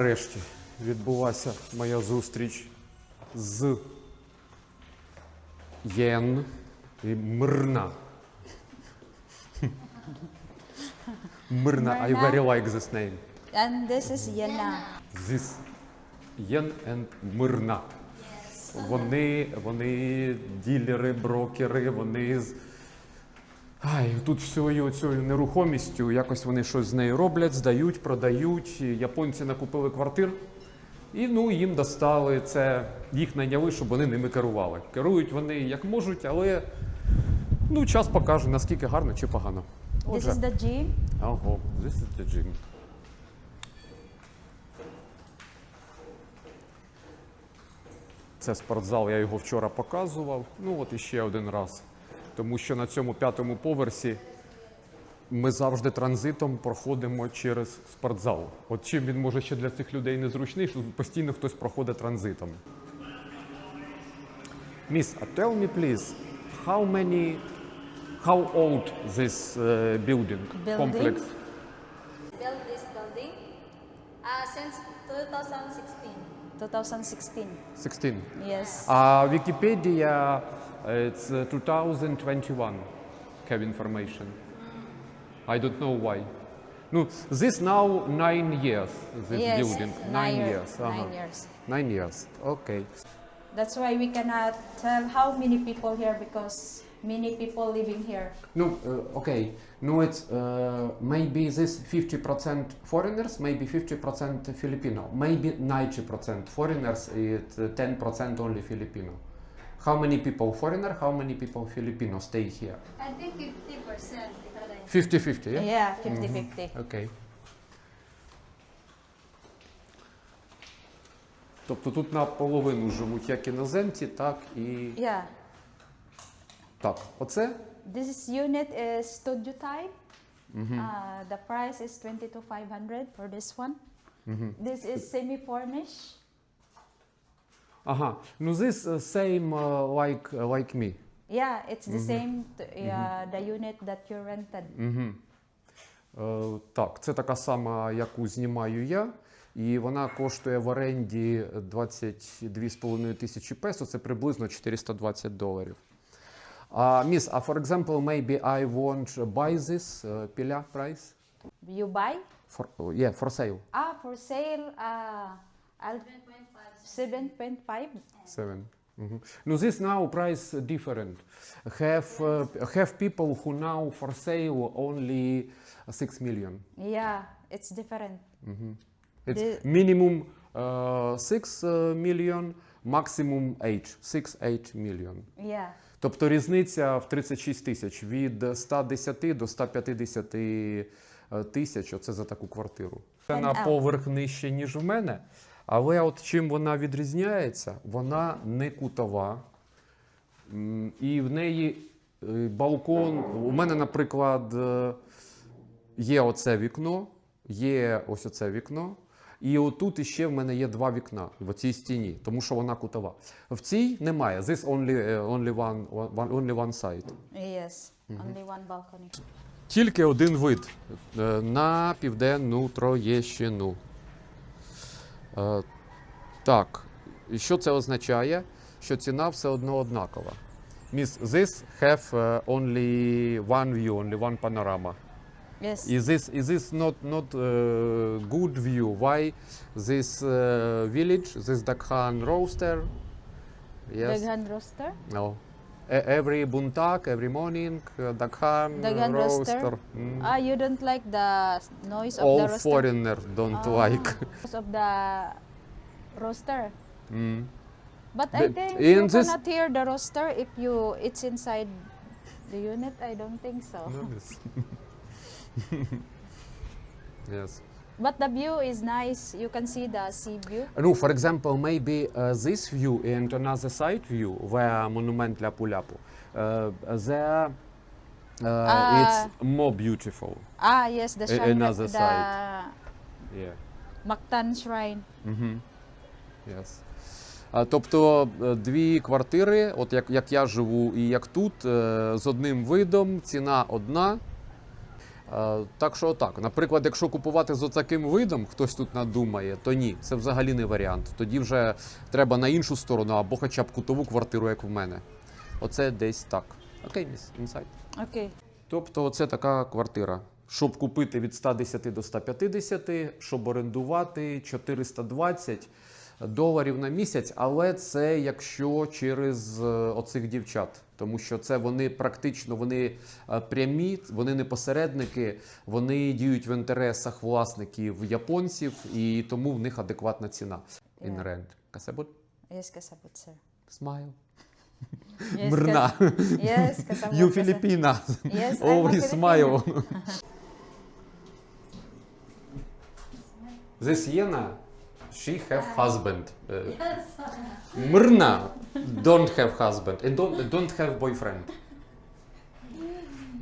нарешті відбулася моя зустріч з Єн і Мирна. Мирна, I very like this name. And this is Yena. This Єн and Мирна. Вони, вони ділери, брокери, вони з. Ай, тут всією цією нерухомістю, якось вони щось з нею роблять, здають, продають. Японці накупили квартир, і ну, їм достали це, їх найняли, щоб вони ними керували. Керують вони як можуть, але ну, час покаже, наскільки гарно чи погано. This Отже, is the gym. Ого, this is the gym. Це спортзал, я його вчора показував. Ну от іще один раз. Тому що на цьому п'ятому поверсі ми завжди транзитом проходимо через спортзал. От чим він може ще для цих людей незручний, що постійно хтось проходить транзитом. Miss, uh, tell me please, how many, how old this uh, building, Building? complex? built this building uh, since 2016. 2016. 16. Yes. Uh, Wikipedia, uh, it's uh, 2021 have information. I don't know why. No, this now nine years, this yes. building. Nine, year- years. uh-huh. Nine years. Nine years, okay. That's why we cannot tell how many people here because many people living here. No, uh, okay. No, it's uh, maybe this 50% foreigners, maybe 50% Filipino, maybe 90% foreigners, it uh, 10% only Filipino. How many people foreigner, how many people Filipino stay here? I think 50% because I 50-50, yeah? Yeah, 50-50. Окей. Тобто тут наполовину живуть як іноземці, так і. Yeah. Так, оце This is unit is studio type. Uh, the price is 22,500 for this one. This is semi-furnished. Ага. Ну, this uh, same uh, like, uh, like me. Yeah, it's the same t- uh, the unit that you rented. Угу. Е, так, це така сама, яку знімаю я. І вона коштує в оренді 22,5 тисячі песо, це приблизно 420 доларів. Uh, miss, uh, for example, maybe I want to buy this uh, pila price. You buy? For, yeah, for sale. Ah, for sale, uh, I'll 7.5. 7. Mm -hmm. No, this now price different. Have uh, have people who now for sale only six million. Yeah, it's different. Mm -hmm. It's the minimum uh, six uh, million, maximum eight, six eight million. Yeah. Тобто різниця в 36 тисяч від 110 до 150 е, тисяч. Оце за таку квартиру. Це на поверх нижче, ніж в мене. Але от чим вона відрізняється, вона не кутова. І в неї е, балкон. У мене, наприклад, е, є оце вікно, є ось оце вікно. І отут іще в мене є два вікна в цій стіні, тому що вона кутова. В цій немає. This only, е, only, one, only one side. Yes. Only one balcony. Тільки один вид е, на південну Троєщину. Е, Так, і що це означає? Що ціна все одно однакова. Miss, this have only one view, only one panorama. Yes. Is this is this not not uh, good view? Why this uh, village, this Dakhan roaster? Yes. Hand roaster. No. E- every buntak, every morning, uh, Dakhan, Daghan roaster? roaster. Mm. Ah, you don't like the noise of All the roaster? foreigner don't Ah, like. Because of the roaster. Mm. But I But think in you this- cannot hear the roaster if you it's inside the unit. I don't think so. No. yes. But the view is nice. You can see the sea view. No, for example, maybe uh, this view and another side view, where monument Lapu Lapu, uh, there uh, Ah. it's more beautiful. Ah, yes, the shrine, another the Yeah. Mactan shrine. Угу. Yes. А, Тобто е, дві квартири, от як, як я живу і як тут, е, з одним видом, ціна одна. Е, Так що отак. Наприклад, якщо купувати з таким видом, хтось тут надумає, то ні, це взагалі не варіант. Тоді вже треба на іншу сторону або хоча б кутову квартиру, як в мене. Оце десь так. Окей, міс, інсайд. Okay. Тобто це така квартира. Щоб купити від 110 до 150, щоб орендувати 420 доларів на місяць, але це якщо через е, оцих дівчат, тому що це вони практично вони е, прямі, вони не посередники, вони діють в інтересах власників японців, і тому в них адекватна ціна. Rent. Kasabot? Yes, kasabot, sir. Smile. Yes, Мрна. Yes, kasabot. You. Filipina. Yes, Always smile. This Yena, she have husband. Uh, Yes. Mrna don't have husband and don't, don't have boyfriend.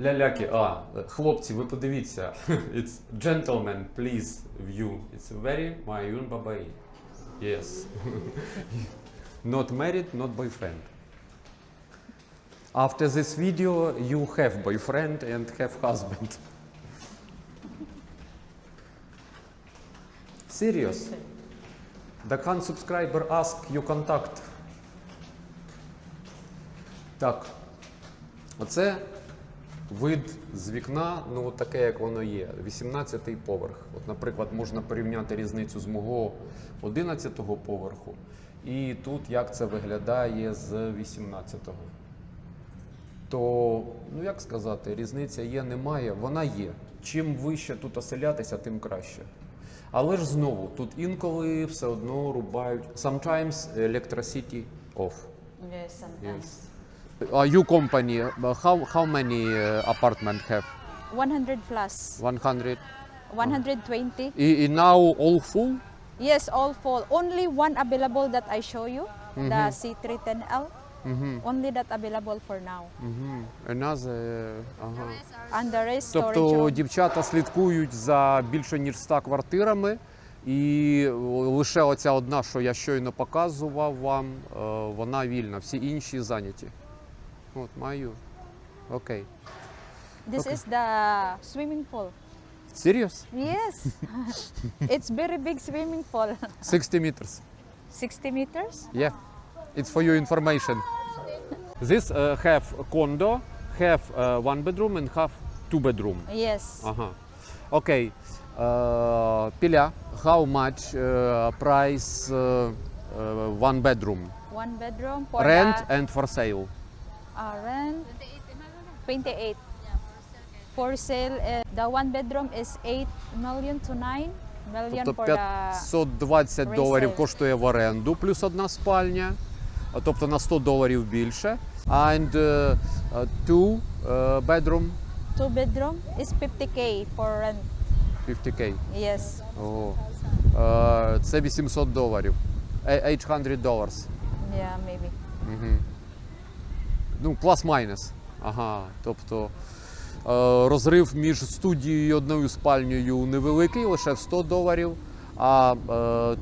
Ляляки, а, хлопці, ви подивіться. It's gentleman, please view. It's very Mayun Babai. Yes. not married, not boyfriend. After this video, you have boyfriend and have husband. Serious? The can subscriber ask you contact. Так. Оце вид з вікна, ну таке, як воно є. 18-й поверх. От, наприклад, можна порівняти різницю з мого 11-го поверху. І тут як це виглядає з 18-го. То, ну як сказати, різниця є, немає, вона є. Чим вище тут оселятися, тим краще. Але ж знову, тут інколи все одно рубають. Sometimes electricity off. Yes, sometimes. Uh, you company, uh, how, how many uh, apartment have? 100 plus. 100? 120. I, I now all full? Yes, all full. Only one available that I show you, the C310L. Угу. Only that available for now. Угу. Another, ага. And the rest Тобто дівчата слідкують за більше ніж 100 квартирами, і лише оця одна, що я щойно показував вам, е, вона вільна. Всі інші зайняті. От маю. Окей. This okay. is the swimming pool. Serious? Yes. it's very big swimming pool. 60 meters. 60 meters. Yeah, it's for your information. This uh, have condo, have uh, one bedroom and have two bedroom. Yes. Ага. Okay. Uh, Pilia, how much uh, price uh, uh, one bedroom? One bedroom for Rent the and for sale. uh, rent 28. For sale, uh, the one bedroom is 8 million to 9 million Тобто for the 520 доларів resale. коштує в оренду, плюс одна спальня, тобто на 100 доларів більше. And uh, uh, two uh, bedroom, two bedroom is 50k for rent. 50k. Yes. Ого. Е, Це 800 доларів. Е, 800 dollars. Yeah, maybe. Угу. Ну, плюс-майнус. Ага. Тобто розрив між студією і одною спальнею невеликий, лише в 100 доларів, а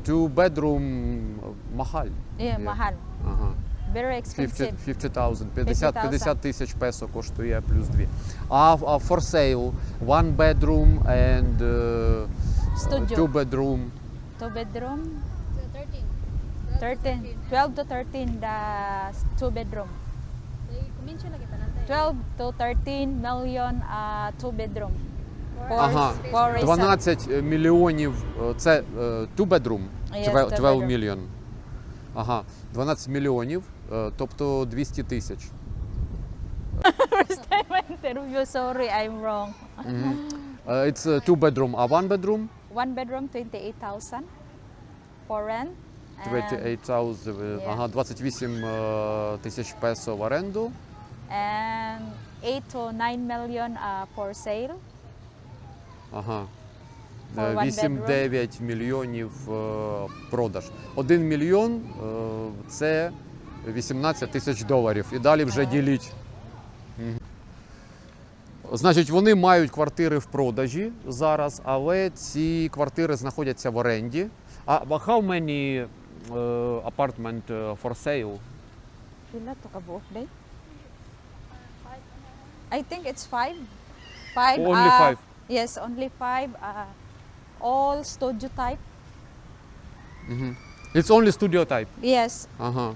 two bedroom махаль. Yeah, Yeah. mahal. Very 50 expensive. 50,000. 50 50 тисяч песо коштує плюс 2. А, а for sale, one bedroom and uh, Studio. two bedroom. Two bedroom, 13. 13. 12 to 13 the two bedroom. Mention lagi pa natin. 12 to 13 million uh, two bedroom. For, Ага. for 12 мільйонів е, це е, two bedroom, Yes, 12 two 12 bedroom. million. Ага, 12 мільйонів, е, тобто 200 тисяч. First time I interview, sorry, I'm wrong. Е, It's a two bedroom, а one bedroom One bedroom, 28,000 for rent. and- 28,000, е, Yeah. ага, 28 е, тисяч песо в оренду. and 8 to 9 million uh, for sale. Ага. For Е, one 8-9 мільйонів е, продаж. 1 мільйон е, це 18 тисяч доларів. І далі вже діліть. Значить, вони мають квартири в продажі зараз, але ці квартири знаходяться в оренді. А how many е, apartment е, for sale? I think it's five. Five. Only uh, five. Yes, only five. Uh, all studio type. Mm -hmm. It's only studio type. Yes. Ага.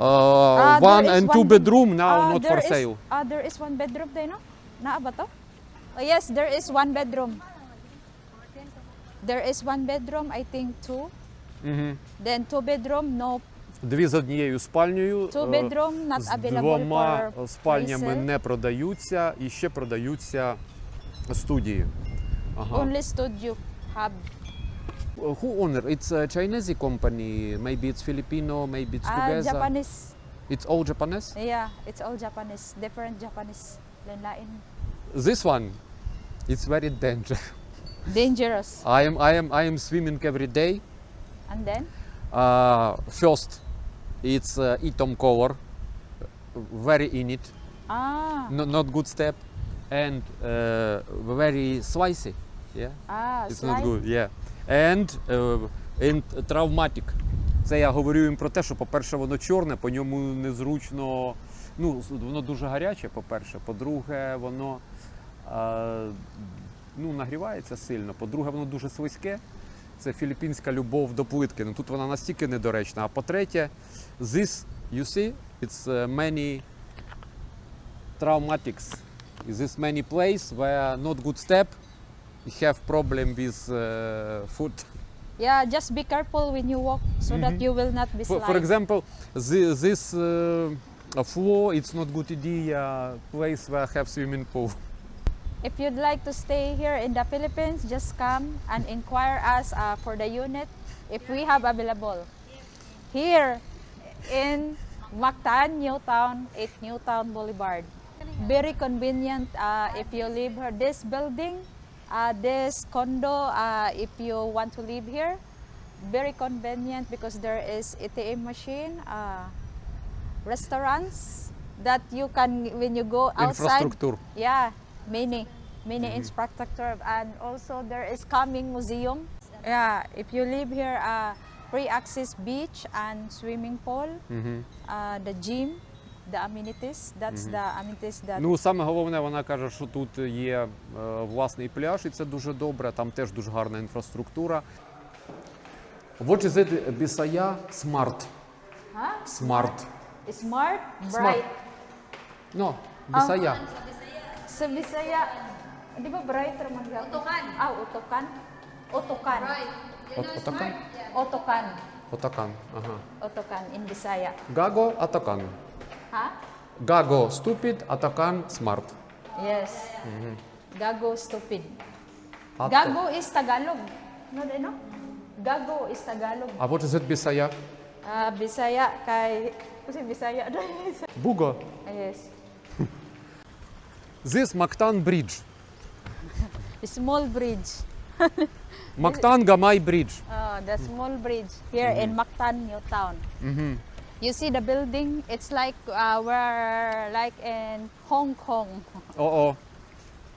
Uh, Ah, there one and two one bedroom now Ah, not for is- sale. Ah, there is one bedroom there, no? Naa ba to? Oh, yes, there is one bedroom. There is one bedroom, I think two. Угу. Then two bedroom, no. Дві з однією спальнею. Two е, bedroom, not з available двома for спальнями resale. не продаються і ще продаються студії. Ага. Only studio hub. Who owner? It's a Chinese company. Maybe it's Filipino, maybe it's together. Japanese. It's all Japanese. Yeah, it's all Japanese. Different Japanese. Lain-lain. This one, it's very dangerous. Dangerous. I am, I am, I am swimming every day. And then? Uh, first, it's uh, Itom color, very in it, Ah, no, not good step, and uh, very spicy. Yeah, ah, it's not good. Yeah, and, and traumatic. Це я говорю їм про те, що, по-перше, воно чорне, по ньому незручно. Ну, воно дуже гаряче, по-перше. По-друге, воно е, ну, нагрівається сильно. По-друге, воно дуже слизьке. Це філіппінська любов до плитки. Ну, тут вона настільки недоречна. А по-третє, this, you see, it's uh, many traumatics. This many place where not good step, have problem with uh, foot. Yeah, just be careful when you walk so that you will not be For, slide. for example, the, this uh, floor, it's not good idea. Place where I have swimming pool. If you'd like to stay here in the Philippines, just come and inquire us uh, for the unit if we have available. Here in Mactan, Newtown, 8 Newtown Boulevard. Very convenient uh, if you live here. This building, Uh, this condo, uh, if you want to live here, very convenient because there is ATM machine, uh, restaurants that you can when you go outside. Infrastructure. Yeah, many, many mm -hmm. infrastructure, and also there is coming museum. Yeah, if you live here, uh, free access beach and swimming pool, mm -hmm. uh, the gym. The amenities. That's the amenities that. Ну, саме головне, вона каже, що тут є е, власний пляж, і це дуже добре. Там теж дуже гарна інфраструктура. What is it, Bisaya Smart? Huh? Smart. Smart, Smart. bright. No, Bisaya. Sa Bisaya, di ba bright raman ka? Ah, utukan. Utukan. Right. You Ot- know Otakan? smart? Utukan. Отакан. Ага. Utukan in Bisaya. Гаго, Атакан. Ha? Gago, stupid, atakan, smart. Yes. Mm-hmm. Gago, stupid. Ato. Gago is Tagalog. No, no? Gago is Tagalog. Ah, what is it, Bisaya? Ah, uh, Bisaya kay... Kasi Bisaya doon. Bugo. Yes. This Mactan Bridge. small bridge. Mactan Gamay Bridge. Oh, the small bridge here mm -hmm. in mhm. Mactan, New Town. Mm -hmm. You see the building? It's like uh, we're like in Hong Kong. Oh, oh,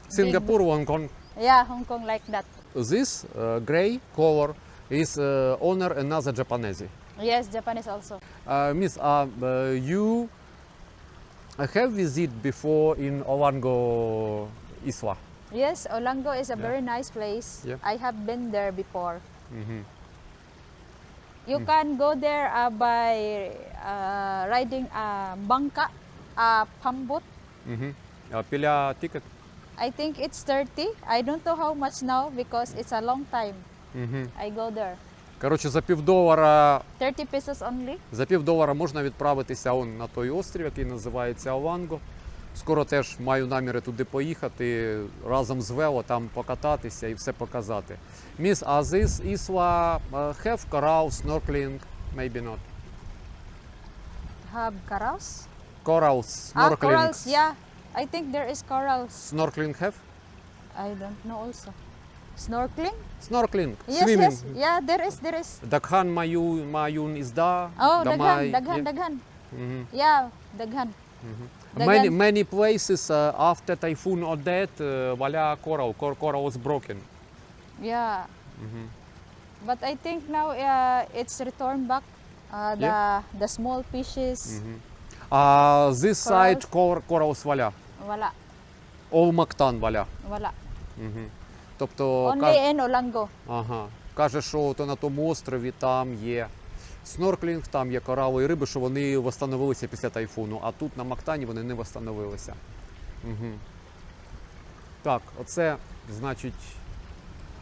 Singapore, Hong Kong. Yeah, Hong Kong like that. This uh, gray color is uh, honor another Japanese. Yes, Japanese also. Uh, miss, uh, uh, you have visited before in Olango Isla? Yes, Olango is a yeah. very nice place. Yeah. I have been there before. Mm -hmm. You can go there uh, by uh, riding a bangka, a pambot. Мгм. А Піля тикет. I think it's 30. I don't know how much now because it's a long time Мгм. I go there. Коротше, за півдолара 30 pesos only. За півдолара можна відправитися он на той острів, який називається Оланго. Скоро теж маю наміри туди поїхати, разом з Вело там покататися і все показати. Міс, а this Isla uh, have coral, snorkeling, maybe not. Have corals? Corals, Ah, snorkeling. corals, yeah. I think there is corals. Snorkeling have? I don't know also. Snorkeling? Snorkeling, Yes, swimming. yes. Yeah, there is, there is. Daghan mayu, mayun isda. Oh, damay. daghan, daghan, Yeah. daghan. Mhm. Yeah, daghan. Daghan. Many, many places uh, after typhoon Odette, uh, валя coral, cor- coral was broken. Yeah. Mhm. But I think now uh, it's returned back. Uh, the Yeah. the small fishes, А this Corals. side cor- corals валя. wala, All Mactan валя. wala. Угу. Тобто Only каж- in Olango. ага, каже, що то на тому острові там є Снорклінг, там є корали і риби, що вони встановилися після тайфуну, а тут на Мактані вони не встановилися. Угу. Так, оце значить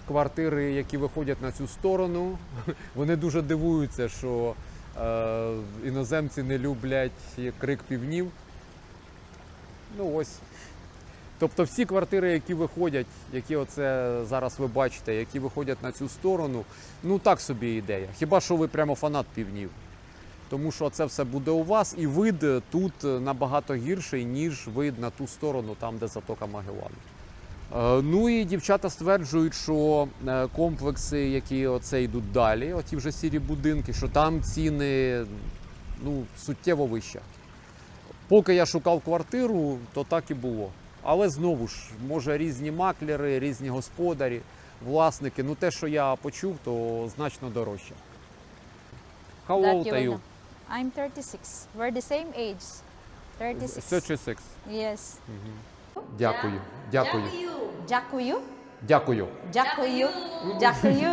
квартири, які виходять на цю сторону. Вони дуже дивуються, що е, іноземці не люблять крик півнів. Ну ось. Тобто всі квартири, які виходять, які оце зараз ви бачите, які виходять на цю сторону, ну так собі ідея. Хіба що ви прямо фанат півнів. Тому що це все буде у вас, і вид тут набагато гірший, ніж вид на ту сторону, там, де затока Магелану. Е, Ну і дівчата стверджують, що е, комплекси, які оце йдуть далі, оті вже сірі будинки, що там ціни ну, суттєво вищі. Поки я шукав квартиру, то так і було. Але знову ж, може, різні маклери, різні господарі, власники. Ну, те, що я почув, то значно дорожче. How That old you are will you? know. I'm 36. We're the same age. 36. 36. Yes. Дякую. Дякую. Дякую. Дякую. Дякую. Дякую.